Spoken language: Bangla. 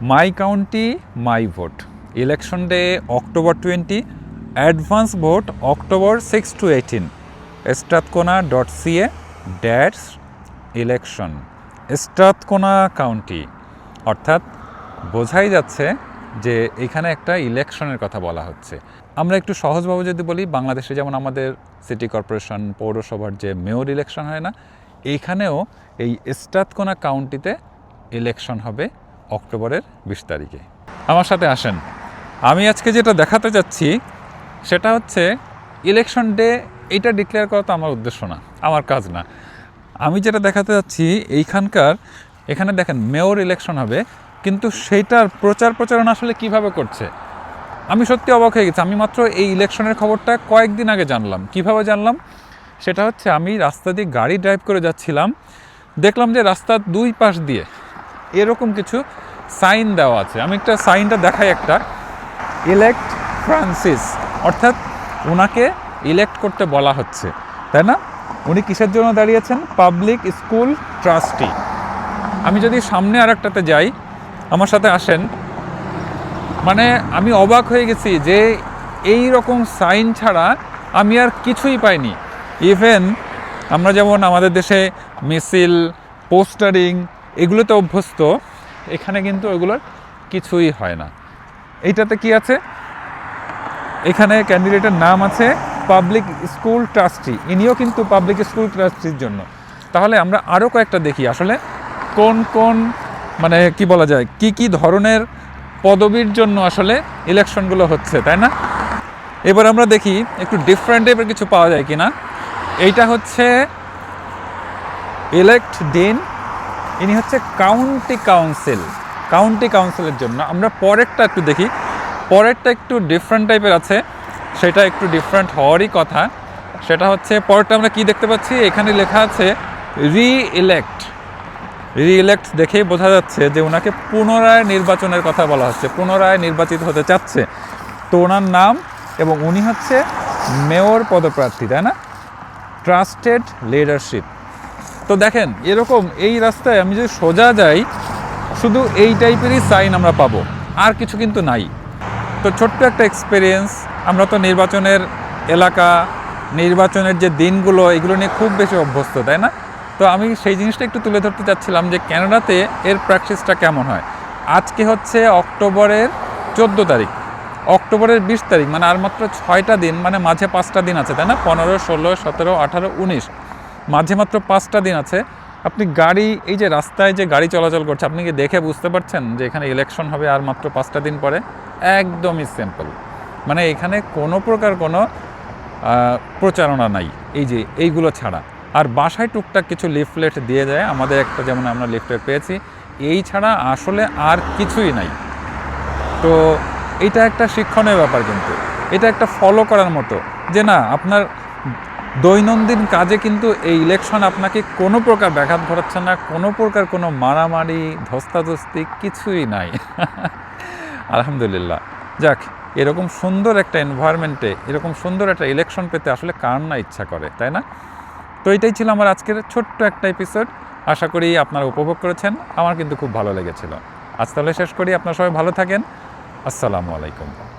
My county, my vote. Election day, October twenty. Advance vote, October six to eighteen. Strathcona dot CA dash, election. Strathcona county. অর্থাৎ বোঝাই যাচ্ছে যে এখানে একটা ইলেকশনের কথা বলা হচ্ছে। আমরা একটু সহজভাবে যদি বলি, বাংলাদেশে যেমন আমাদের সিটি কর্পোরেশন, পৌরসভার যে মেয়র ইলেকশন হয় না এইখানেও এই স্টাতকোনা কাউন্টিতে ইলেকশন হবে। অক্টোবরের বিশ তারিখে। আমার সাথে আসেন। আমি আজকে যেটা দেখাতে যাচ্ছি, সেটা হচ্ছে ইলেকশন ডে এইটা ডিক্লেয়ার করা তো আমার উদ্দেশ্য না, আমার কাজ না। আমি যেটা দেখাতে যাচ্ছি, এইখানকার, এখানে দেখেন, মেয়র ইলেকশন হবে, কিন্তু সেইটার প্রচার প্রচারণা আসলে কীভাবে করছে? আমি সত্যি অবাক হয়ে গেছি। আমি মাত্র এই ইলেকশনের খবরটা কয়েকদিন আগে জানলাম। কীভাবে জানলাম? সেটা হচ্ছে, আমি রাস্তা দিয়ে গাড়ি ড্রাইভ করে যাচ্ছিলাম। দেখলাম যে রাস্তার দুই পাশ দিয়ে এরকম কিছু সাইন দেওয়া আছে। আমি একটা সাইনটা দেখাই একটা। ইলেক্ট ফ্রান্সিস, অর্থাৎ ওনাকে ইলেক্ট করতে বলা হচ্ছে, তাই না? উনি কিসের জন্য দাঁড়িয়েছেন? Public school trustee. আমি যদি সামনে আর একটাতে যাই, আমার সাথে আসেন। মানে আমি অবাক হয়ে গেছি যে এই রকম সাইন ছাড়া আমি আর কিছুই পাইনি। ইভেন আমরা যেমন আমাদের দেশে মিছিল, পোস্টারিং এগুলোতে অভ্যস্ত, এখানে কিন্তু ওগুলোর কিছুই হয় না। এইটাতে কি আছে? এখানে ক্যান্ডিডেটের নাম আছে পাবলিক স্কুল ট্রাস্টি। ইনিও কিন্তু পাবলিক স্কুল ট্রাস্টির জন্য। তাহলে আমরা আরও কয়েকটা দেখি আসলে। কোন কোন মানে কি বলা যায়? কি কি ধরনের পদবীর জন্য আসলে ইলেকশনগুলো হচ্ছে, তাই না? এবার আমরা দেখি একটু ডিফারেন্ট টাইপের কিছু পাওয়া যায় কি না এইটা হচ্ছে ইলেক্ট ডিন ইনি হচ্ছে কাউন্টি কাউন্সিল, কাউন্টি কাউন্সিলের জন্য। আমরা পরেরটা একটু দেখি। পরেরটা একটু ডিফারেন্ট টাইপের আছে। সেটা একটু ডিফারেন্ট হওয়ারই কথা। সেটা হচ্ছে, পরেরটা আমরা কি দেখতে পাচ্ছি? এখানে লেখা আছে রি ইলেক্ট রি ইলেক্ট দেখেই বোঝা যাচ্ছে যে ওনাকে পুনরায় নির্বাচনের কথা বলা হচ্ছে, পুনরায় নির্বাচিত হতে চাচ্ছে। তো ওনার নাম এবং উনি হচ্ছে মেয়র পদপ্রার্থী, তাই না? ট্রাস্টেড লিডারশিপ তো দেখেন, এরকম এই রাস্তায় আমি যদি সোজা যাই, শুধু এই টাইপেরই সাইন আমরা পাবো, আর কিছু কিন্তু নাই। তো ছোট্ট একটা এক্সপিরিয়েন্স আমরা তো নির্বাচনের এলাকা, নির্বাচনের যে দিনগুলো, এগুলো নিয়ে খুব বেশি অভ্যস্ত, তাই না? তো আমি সেই জিনিসটা একটু তুলে ধরতে চাচ্ছিলাম যে ক্যানাডাতে এর প্র্যাকটিসটা কেমন হয়? আজকে হচ্ছে অক্টোবরের চোদ্দ তারিখ। অক্টোবরের বিশ তারিখ মানে আর মাত্র ছয়টা দিন মানে মাঝে পাঁচটা দিন আছে, তাই না? পনেরো, ষোলো, সতেরো, আঠারো, উনিশ। মাঝে মাত্র পাঁচটা দিন আছে। আপনি গাড়ি, এই যে রাস্তায় যে গাড়ি চলাচল করছে, আপনি কি দেখে বুঝতে পারছেন যে এখানে ইলেকশন হবে আর মাত্র পাঁচটা দিন পরে? একদমই সিম্পল মানে এখানে কোনো প্রকার কোনো প্রচারণা নাই। এই যে এইগুলো ছাড়া। আর বাসায় টুকটাক কিছু লিফলেট দিয়ে যায় আমাদের একটা যেমন আমরা লিফলেট পেয়েছি, এই ছাড়া আসলে আর কিছুই নাই। তো এটা একটা শিক্ষণীয় ব্যাপার কিন্তু। এটা একটা ফলো করার মতো। যে না, আপনার দৈনন্দিন কাজে কিন্তু এই ইলেকশন আপনাকে কোনো প্রকার ব্যাঘাত ঘটাচ্ছে না, কোনো প্রকার কোনো মারামারি, ধস্তাধস্তি কিছুই নাই। আলহামদুলিল্লাহ। যাক, এরকম সুন্দর একটা এনভায়রনমেন্টে এরকম সুন্দর একটা ইলেকশন পেতে আসলে কার না ইচ্ছা করে, তাই না? তো এটাই ছিল আমার আজকের ছোট্ট একটা এপিসোড আশা করি আপনারা উপভোগ করেছেন। আমার কিন্তু খুব ভালো লেগেছিল। আজ তাহলে শেষ করি। আপনারা সবাই ভালো থাকেন। আসসালামু আলাইকুম।